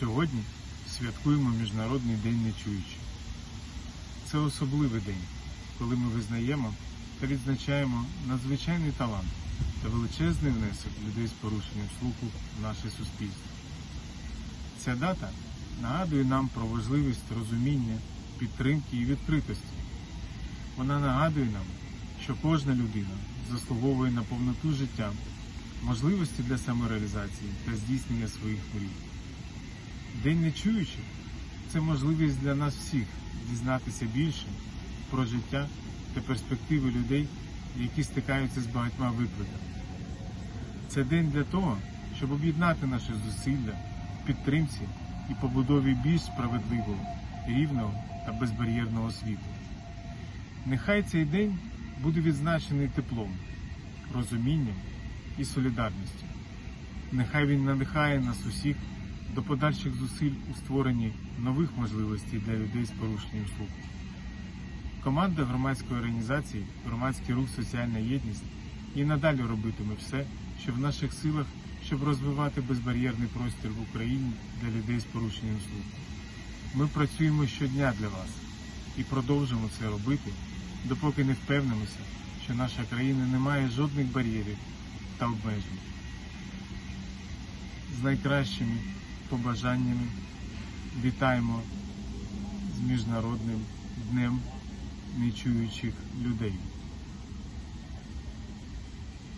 Сьогодні святкуємо Міжнародний день нечуючих. Це особливий день, коли ми визнаємо та відзначаємо надзвичайний талант та величезний внесок людей з порушенням слуху в наше суспільство. Ця дата нагадує нам про важливість розуміння, підтримки і відкритості. Вона нагадує нам, що кожна людина заслуговує на повноту життя, можливості для самореалізації та здійснення своїх мрій. День нечуючих це можливість для нас всіх дізнатися більше про життя та перспективи людей, які стикаються з багатьма викликами. Це день для того, щоб об'єднати наші зусилля в підтримці і побудові більш справедливого, рівного та безбар'єрного світу. Нехай цей день буде відзначений теплом, розумінням і солідарністю. Нехай він надихає нас усіх до подальших зусиль у створенні нових можливостей для людей з порушенням слуху. Команда громадської організації Громадський рух Соціальна єдність і надалі робитиме все, що в наших силах, щоб розвивати безбар'єрний простір в Україні для людей з порушенням слуху. Ми працюємо щодня для вас і продовжимо це робити, допоки не впевнимося, що наша країна не має жодних бар'єрів та обмежень. З найкращими побажаннями вітаємо з Міжнародним днем нечуючих людей.